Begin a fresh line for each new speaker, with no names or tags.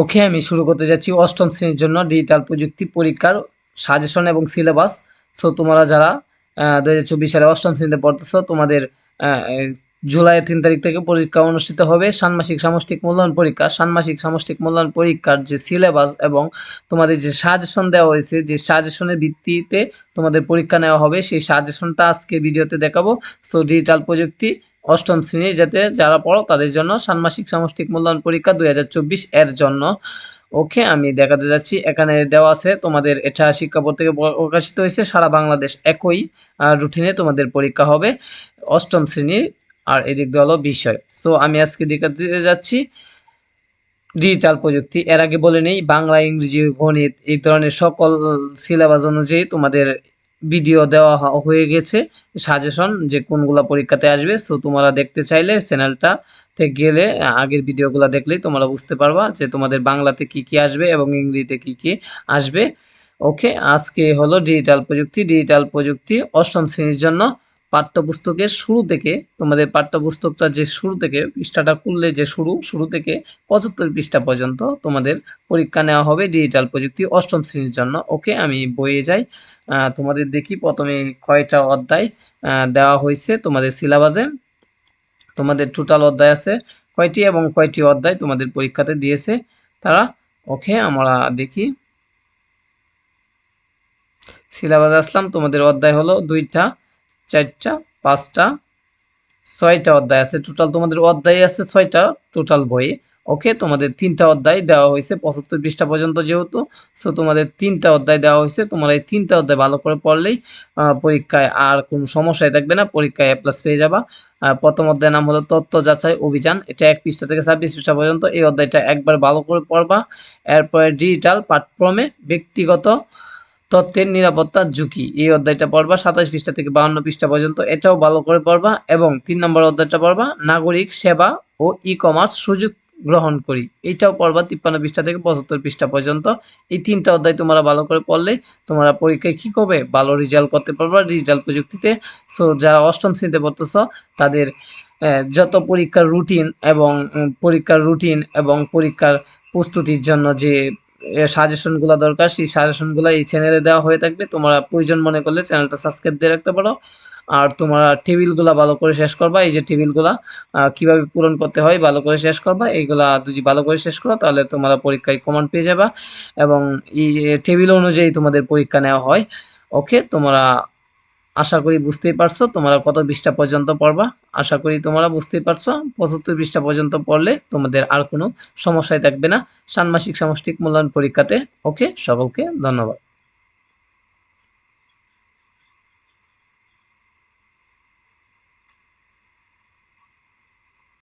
ওকে আমি শুরু করতে যাচ্ছি অষ্টম শ্রেণির জন্য ডিজিটাল প্রযুক্তি পরীক্ষার সাজেশন এবং সিলেবাস। সো তোমরা যারা দু হাজার চব্বিশ সালে অষ্টম শ্রেণীতে পড়তেছ, তোমাদের জুলাইয়ের তিন তারিখ থেকে পরীক্ষা অনুষ্ঠিত হবে ষান্মাসিক সামষ্টিক মূল্যায়ন পরীক্ষা। ষান্মাসিক সামষ্টিক মূল্যায়ন পরীক্ষার যে সিলেবাস এবং তোমাদের যে সাজেশন দেওয়া হয়েছে, যে সাজেশনের ভিত্তিতে তোমাদের পরীক্ষা নেওয়া হবে, সেই সাজেশনটা আজকে ভিডিওতে দেখাবো। সো ডিজিটাল প্রযুক্তি অষ্টম শ্রেণি যাতে যারা পড়ো, তাদের জন্য ষান্মাসিক সামষ্টিক মূল্যায়ন পরীক্ষা দু হাজার চব্বিশ এর জন্য। ওকে, আমি দেখাতে যাচ্ছি। এখানে দেওয়া আছে, তোমাদের এটা শিক্ষা বোর্ড থেকে প্রকাশিত হয়েছে, সারা বাংলাদেশ একই রুটিনে তোমাদের পরীক্ষা হবে অষ্টম শ্রেণি আর এদিক দিয়ে হলো বিষয়। সো আমি আজকে দেখাতে যাচ্ছি ডিজিটাল প্রযুক্তি। এর আগে বলে নেই, বাংলা, ইংরেজি, গণিত এই ধরনের সকল সিলেবাস অনুযায়ী তোমাদের ভিডিও দেওয়া হয়ে গেছে। সাজেশন যে কোনগুলো পরীক্ষাতে আসবে সো তোমরা দেখতে চাইলে চ্যানেলটা তে গেলে, আগের ভিডিওগুলো দেখলেই তোমরা বুঝতে পারবা যে তোমাদের বাংলাতে কি কি আসবে এবং ইংরেজিতে কি কি আসবে। ওকে আজকে হলো ডিজিটাল প্রযুক্তি। ডিজিটাল প্রযুক্তি অষ্টম শ্রেণির জন্য পাঠ্যপুস্তকের শুরু থেকে, তোমাদের পাঠ্যপুস্তকটা যে শুরু থেকে, পৃষ্ঠাটা খুললে যে শুরু শুরু থেকে পঁচাত্তর পৃষ্ঠা পর্যন্ত তোমাদের পরীক্ষা নেওয়া হবে ডিজিটাল প্রযুক্তি অষ্টম শ্রেণির জন্য। ওকে, আমি বইয়ে যাই। তোমাদের দেখি প্রথমে কয়টা অধ্যায় দেওয়া হয়েছে তোমাদের সিলেবাসে। তোমাদের টোটাল অধ্যায় আছে কয়টি এবং কয়টি অধ্যায় তোমাদের পরীক্ষাতে দিয়েছে তারা। ওকে, আমরা দেখি। সিলেবাস আসলাম, তোমাদের অধ্যায় হলো দুইটা। চারটা, পাঁচটা, ছয়টা অধ্যায় আছে। টোটাল তোমাদের অধ্যায় আছে ছয়টা টোটাল বইয়ে ওকে তোমাদের তিনটা অধ্যায় দেওয়া হয়েছে, পঁচাত্তর পৃষ্ঠা পর্যন্ত যেহেতু। সো তোমাদের তিনটা অধ্যায় দেওয়া হয়েছে, তোমরা এই তিনটা অধ্যায় ভালো করে পড়লেই পরীক্ষায় আর কোনো সমস্যাই থাকবে না, পরীক্ষায় এ প্লাস পেয়ে যাবা। প্রথম অধ্যায়ের নাম হলো তথ্য যাচাই অভিযান। এটা এক পৃষ্ঠা থেকে ছাব্বিশ পৃষ্ঠা পর্যন্ত। এই অধ্যায়টা একবার ভালো করে পড়বা। এরপরে ডিজিটাল পাঠক্রমে ব্যক্তিগত তথ্যের নিরাপত্তা ঝুঁকি। এই অধ্যায়টা পড়বা, সাতাশ পৃষ্ঠা থেকে বাহান্ন পৃষ্ঠা পর্যন্ত। এটাও ভালো করে পড়বা এবং তিন নম্বর অধ্যায়টা পড়বা, নাগরিক সেবা ও ই কমার্স সুযোগ গ্রহণ করি। এইটাও পড়বা তিপ্পান্ন পৃষ্ঠা থেকে পঁচাত্তর পৃষ্ঠা পর্যন্ত। এই তিনটা অধ্যায় তোমরা ভালো করে পড়লে তোমরা পরীক্ষায় কী করবে? ভালো রেজাল্ট করতে পারবা ডিজিটাল প্রযুক্তিতে। সো যারা অষ্টম শ্রেণীতে পড়তেছ, তাদের যত পরীক্ষার রুটিন এবং পরীক্ষার রুটিন এবং পরীক্ষার প্রস্তুতির জন্য যে সাজেশনগুলো দরকার, সেই সাজেশনগুলো এই চ্যানেলে দেওয়া হয়ে থাকবে। তোমরা প্রয়োজন মনে করলে চ্যানেলটা সাবস্ক্রাইব দিয়ে রাখতে পারো। আর তোমরা টেবিলগুলা ভালো করে শেষ করবা, এই যে টেবিলগুলা কীভাবে পূরণ করতে হয় ভালো করে শেষ করবা, এইগুলা যদি ভালো করে শেষ করো, তাহলে তোমরা পরীক্ষায় কমান্ড পেয়ে যাবা। এবং এই টেবিল অনুযায়ী তোমাদের পরীক্ষা নেওয়া হয়। ওকে তোমরা আশা করি বুঝতেই পারছ, তোমরা কত পৃষ্ঠা পর্যন্ত পড়বা? আশা করি তোমরা বুঝতেই পারছ, পঁচাত্তর পৃষ্ঠা পর্যন্ত পড়লে তোমাদের আর কোনো সমস্যায় থাকবে না। ষান্মাসিক সামষ্টিক মূল্যায়ন পরীক্ষাতে, ওকে? সকলকে ধন্যবাদ।